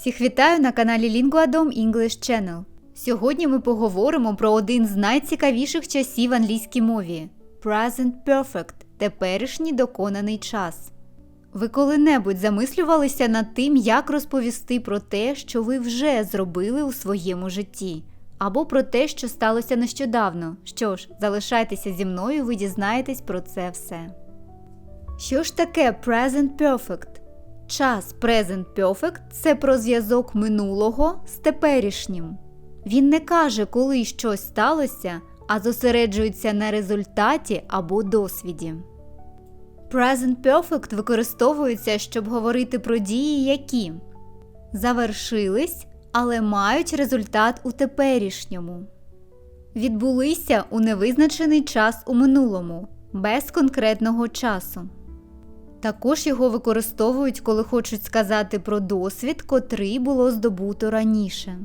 Всіх вітаю на каналі Linguadom English Channel. Сьогодні ми поговоримо про один з найцікавіших часів в англійській мові Present Perfect теперішній доконаний час. Ви коли-небудь замислювалися над тим, як розповісти про те, що ви вже зробили у своєму житті, або про те, що сталося нещодавно. Що ж, залишайтеся зі мною, ви дізнаєтесь про це все. Що ж таке Present Perfect? Час Present Perfect – це про зв'язок минулого з теперішнім. Він не каже, коли щось сталося, а зосереджується на результаті або досвіді. Present Perfect використовується, щоб говорити про дії, які завершились, але мають результат у теперішньому, відбулися у невизначений час у минулому, без конкретного часу. Також його використовують, коли хочуть сказати про досвід, котрий було здобуто раніше.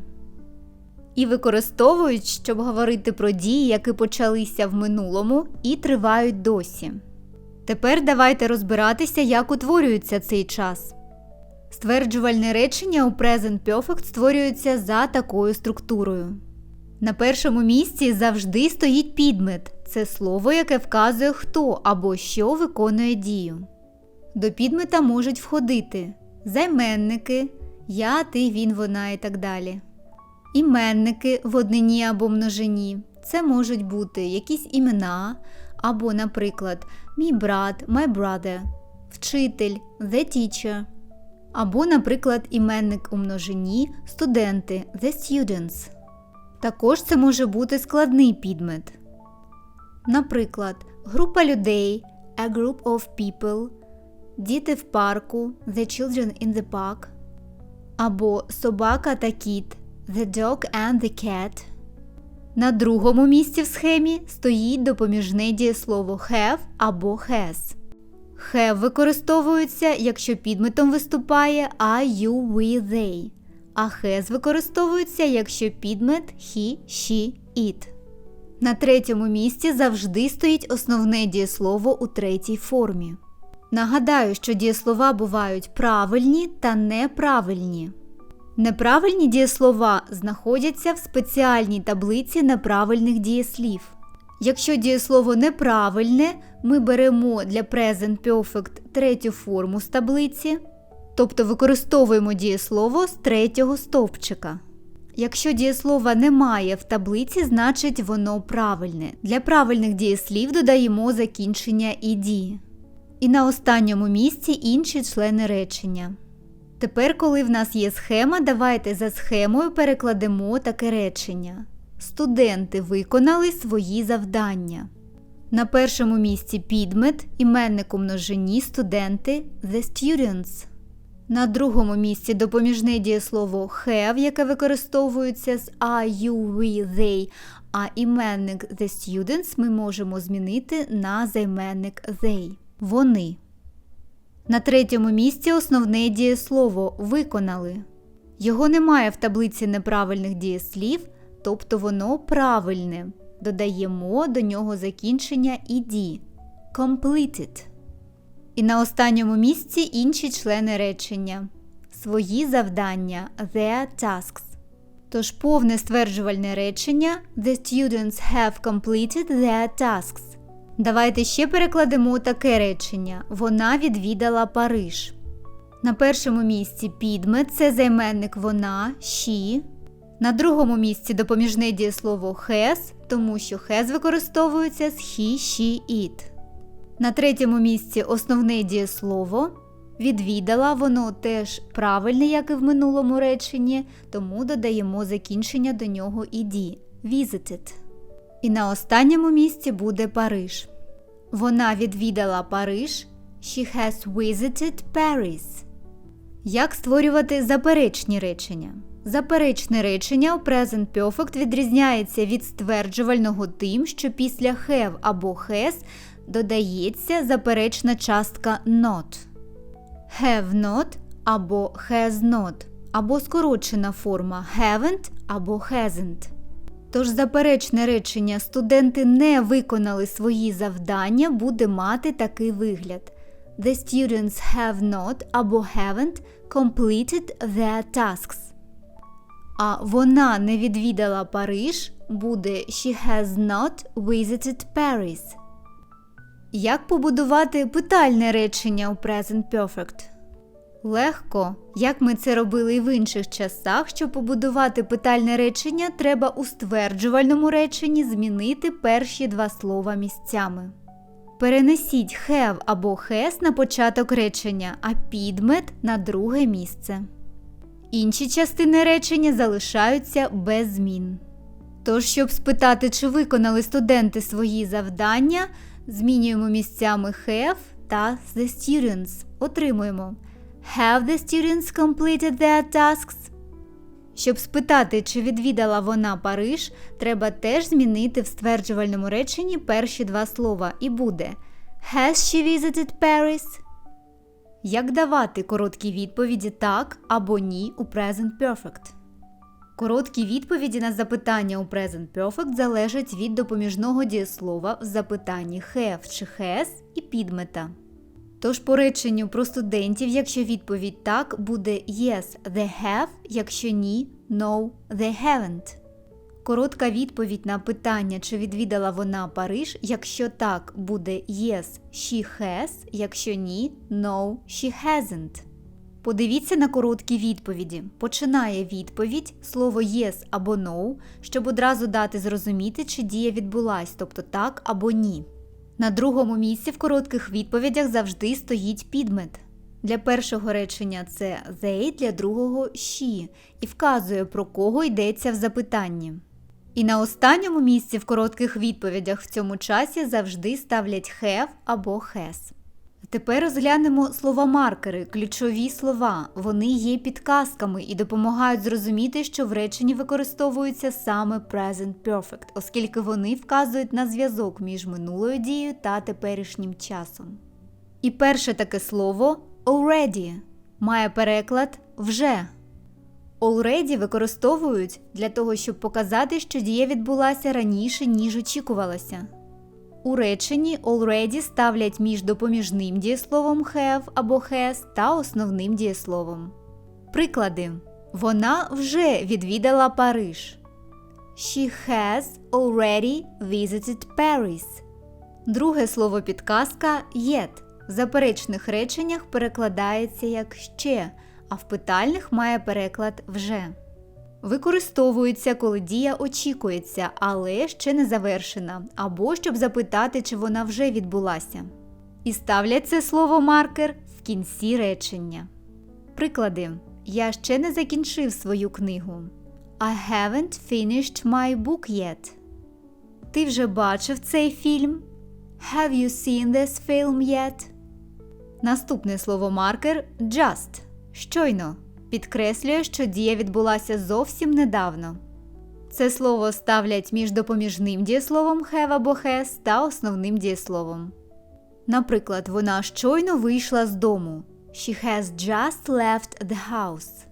І використовують, щоб говорити про дії, які почалися в минулому і тривають досі. Тепер давайте розбиратися, як утворюється цей час. Стверджувальне речення у Present Perfect створюється за такою структурою. На першому місці завжди стоїть підмет це слово, яке вказує, хто або що виконує дію. До підмета можуть входити займенники, я, ти, він, вона і так далі. Іменники в однині або множині. Це можуть бути якісь імена, або, наприклад, мій брат, my brother, вчитель, the teacher. Або, наприклад, іменник у множині студенти, the students. Також це може бути складний підмет. Наприклад, група людей, a group of people, діти в парку, the children in the park. Або собака та кіт, the dog and the cat. На другому місці в схемі стоїть допоміжне дієслово have або has. Have використовується, якщо підметом виступає I, you, we, they, а has використовується, якщо підмет he, she, it. На третьому місці завжди стоїть основне дієслово у третій формі. Нагадаю, що дієслова бувають правильні та неправильні. Неправильні дієслова знаходяться в спеціальній таблиці неправильних дієслів. Якщо дієслово неправильне, ми беремо для Present Perfect третю форму з таблиці, тобто використовуємо дієслово з третього стовпчика. Якщо дієслова немає в таблиці, значить воно правильне. Для правильних дієслів додаємо закінчення «іді». І на останньому місці інші члени речення. Тепер, коли в нас є схема, давайте за схемою перекладемо таке речення. Студенти виконали свої завдання. На першому місці підмет, іменник у множині студенти the students. На другому місці допоміжне дієслово have, яке використовується з I, you, we, they, а іменник the students ми можемо змінити на займенник they. Вони. На третьому місці основне дієслово виконали. Його немає в таблиці неправильних дієслів, тобто воно правильне. Додаємо до нього закінчення «ed» – completed. І на останньому місці інші члени речення. Свої завдання their tasks. Тож повне стверджувальне речення The students have completed their tasks. Давайте ще перекладемо таке речення. Вона відвідала Париж. На першому місці підмет це займенник вона, she. На другому місці допоміжне дієслово has, тому що has використовується з he, she, it. На третьому місці основне дієслово. Відвідала воно теж правильне, як і в минулому реченні, тому додаємо закінчення до нього «ed» – visited. І на останньому місці буде Париж. Вона відвідала Париж. She has visited Paris. Як створювати заперечні речення? Заперечне речення у Present Perfect відрізняється від стверджувального тим, що після have або has додається заперечна частка not. Have not або has not, або скорочена форма haven't або hasn't. Тож заперечне речення студенти не виконали свої завдання буде мати такий вигляд. The students have not або haven't completed their tasks. А вона не відвідала Париж буде She has not visited Paris. Як побудувати питальне речення у Present Perfect? Легко. Як ми це робили і в інших часах, щоб побудувати питальне речення, треба у стверджувальному реченні змінити перші два слова місцями. Перенесіть have або has на початок речення, а підмет на друге місце. Інші частини речення залишаються без змін. Тож, щоб спитати, чи виконали студенти свої завдання, змінюємо місцями have та the students. Отримуємо Have the students completed their tasks? Щоб спитати, чи відвідала вона Париж, треба теж змінити в стверджувальному реченні перші два слова і буде Has she visited Paris? Як давати короткі відповіді так або ні у Present Perfect? Короткі відповіді на запитання у Present Perfect залежать від допоміжного дієслова в запитанні have чи has і підмета. Тож по реченню про студентів, якщо відповідь так, буде yes, they have, якщо ні, no, they haven't. Коротка відповідь на питання, чи відвідала вона Париж, якщо так, буде yes, she has, якщо ні, no, she hasn't. Подивіться на короткі відповіді. Починає відповідь слово yes або no, щоб одразу дати зрозуміти, чи дія відбулась, тобто так або ні. На другому місці в коротких відповідях завжди стоїть підмет. Для першого речення це they, для другого she і вказує, про кого йдеться в запитанні. І на останньому місці в коротких відповідях в цьому часі завжди ставлять have або has. Тепер розглянемо слова-маркери, ключові слова. Вони є підказками і допомагають зрозуміти, що в реченні використовується саме Present Perfect, оскільки вони вказують на зв'язок між минулою дією та теперішнім часом. І перше таке слово already має переклад вже. Already використовують для того, щоб показати, що дія відбулася раніше, ніж очікувалося. У реченні already ставлять між допоміжним дієсловом have або has та основним дієсловом. Приклади. Вона вже відвідала Париж. She has already visited Paris. Друге слово підказка yet. В заперечних реченнях перекладається як ще, а в питальних має переклад вже. Використовується, коли дія очікується, але ще не завершена, або щоб запитати, чи вона вже відбулася. І ставлять це слово маркер в кінці речення. Приклади. Я ще не закінчив свою книгу. I haven't finished my book yet. Ти вже бачив цей фільм? Have you seen this film yet? Наступне слово маркер just. Щойно підкреслює, що дія відбулася зовсім недавно. Це слово ставлять між допоміжним дієсловом have або has та основним дієсловом. Наприклад, вона щойно вийшла з дому. She has just left the house.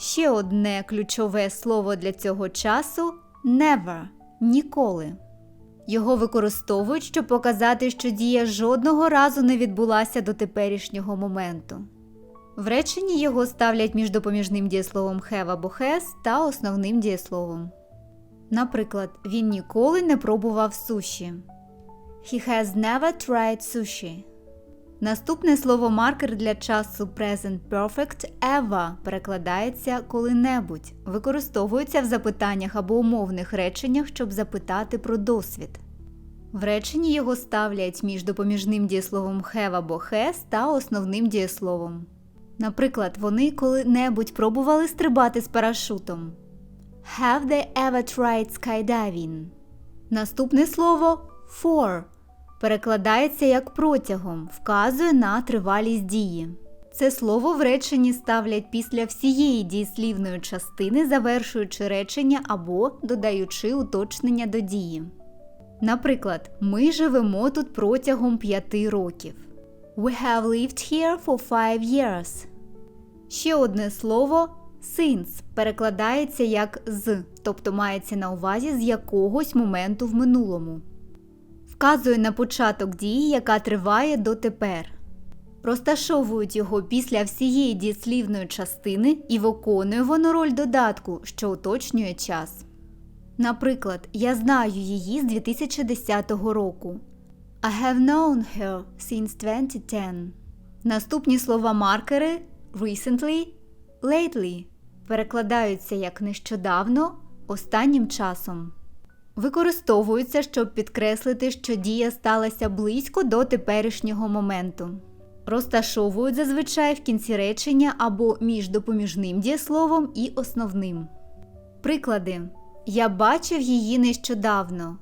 Ще одне ключове слово для цього часу never ніколи. Його використовують, щоб показати, що дія жодного разу не відбулася до теперішнього моменту. В реченні його ставлять між допоміжним дієсловом have або has та основним дієсловом. Наприклад, він ніколи не пробував суші. He has never tried sushi. Наступне слово маркер для часу Present Perfect ever перекладається коли-небудь, використовується в запитаннях або умовних реченнях, щоб запитати про досвід. В реченні його ставлять між допоміжним дієсловом have або has та основним дієсловом. Наприклад, вони коли-небудь пробували стрибати з парашутом. Have they ever tried skydiving? Наступне слово for перекладається як протягом, вказує на тривалість дії. Це слово в реченні ставлять після всієї дієслівної частини, завершуючи речення або додаючи уточнення до дії. Наприклад, ми живемо тут протягом п'яти років. We have lived here for five years. Ще одне слово since перекладається як з, тобто мається на увазі з якогось моменту в минулому. Вказує на початок дії, яка триває дотепер. Розташовують його після всієї дієслівної частини і виконує воно роль додатку, що уточнює час. Наприклад, я знаю її з 2010 року. I have known her since 2010. Наступні слова маркери recently, lately перекладаються як нещодавно, останнім часом. Використовуються, щоб підкреслити, що дія сталася близько до теперішнього моменту. Розташовують зазвичай в кінці речення або між допоміжним дієсловом і основним. Приклади. Я бачив її нещодавно.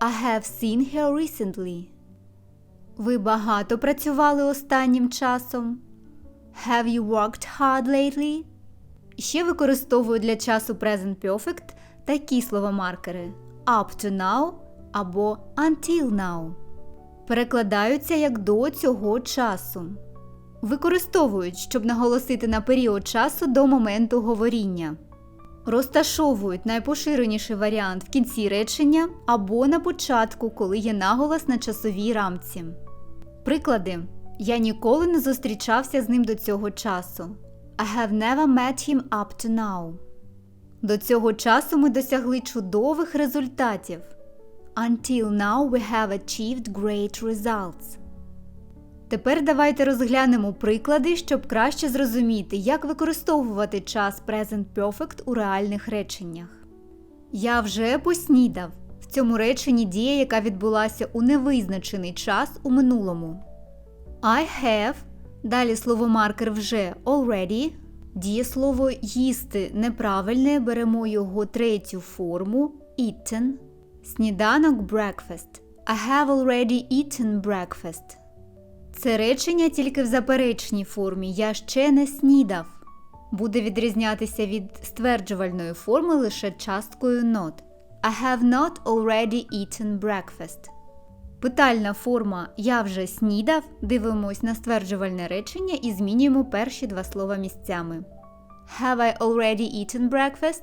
I have seen her recently. Ви багато працювали останнім часом. Have you worked hard lately? Ще використовую для часу Present Perfect такі словомаркери up to now або until now. Перекладаються як до цього часу. Використовують, щоб наголосити на період часу до моменту говоріння. Розташовують найпоширеніший варіант в кінці речення або на початку, коли є наголос на часовій рамці. Приклади. Я ніколи не зустрічався з ним до цього часу. I have never met him up to now. До цього часу ми досягли чудових результатів. Until now we have achieved great results. Тепер давайте розглянемо приклади, щоб краще зрозуміти, як використовувати час Present Perfect у реальних реченнях. Я вже поснідав. В цьому реченні дія, яка відбулася у невизначений час у минулому. I have. Далі словомаркер вже already. Дієслово їсти неправильне, беремо його третю форму eaten. Сніданок breakfast. I have already eaten breakfast. Це речення тільки в заперечній формі Я ще не снідав. Буде відрізнятися від стверджувальної форми лише часткою not. I have not already eaten breakfast. Питальна форма Я вже снідав. Дивимось на стверджувальне речення і змінюємо перші два слова місцями. Have I already eaten breakfast?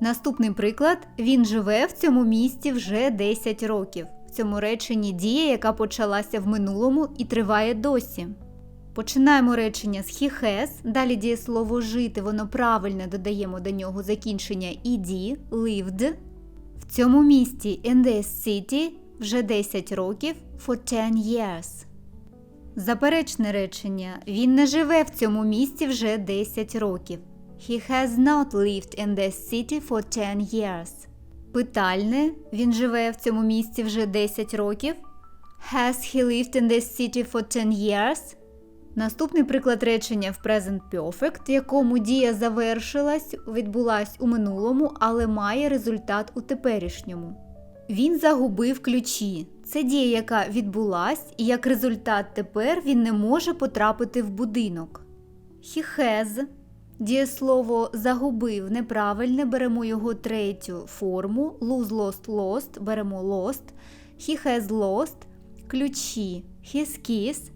Наступний приклад Він живе в цьому місті вже 10 років. В цьому реченні дія, яка почалася в минулому і триває досі. Починаємо речення з has, далі дієслово жити, воно правильне додаємо до нього закінчення ed, lived. В цьому місті in this city вже 10 років for 10 years. Заперечне речення Він не живе в цьому місті вже 10 років. He has not lived in this city for 10 years. Питальне Він живе в цьому місті вже 10 років. Has he lived in this city for 10 years? Наступний приклад речення в Present Perfect, якому дія завершилась, відбулась у минулому, але має результат у теперішньому. Він загубив ключі. Це дія, яка відбулась, і як результат тепер він не може потрапити в будинок. He has. Дієслово загубив неправильне, беремо його третю форму. Lose, lost, lost, беремо lost. He has lost. Ключі. His keys.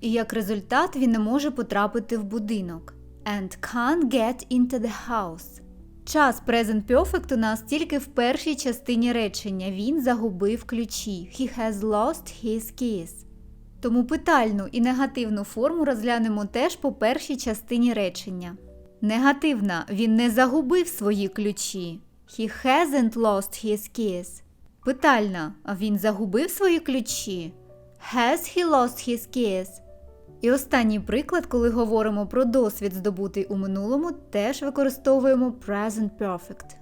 І як результат він не може потрапити в будинок. And can't get into the house. Час Present Perfect у нас тільки в першій частині речення. Він загубив ключі. He has lost his keys. Тому питальну і негативну форму розглянемо теж по першій частині речення. Негативна він не загубив свої ключі. He hasn't lost his keys. Питальна він загубив свої ключі. Has he lost his keys? І останній приклад, коли говоримо про досвід, здобутий у минулому, теж використовуємо Present Perfect.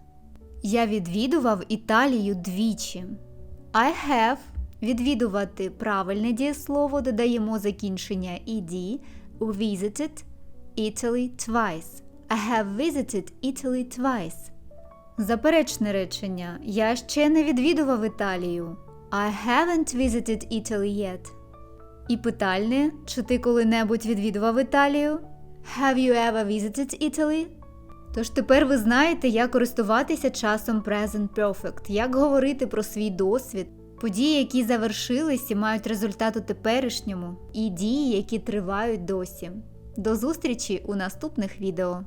Я відвідував Італію двічі. I have відвідувати правильне дієслово, додаємо закінчення ed, visited Italy twice. I have visited Italy twice. Заперечне речення. Я ще не відвідував Італію. I haven't visited Italy yet. І питальне, чи ти коли-небудь відвідував Італію? Have you ever visited Italy? Тож тепер ви знаєте, як користуватися часом Present Perfect, як говорити про свій досвід, події, які завершились і мають результат у теперішньому, і дії, які тривають досі. До зустрічі у наступних відео!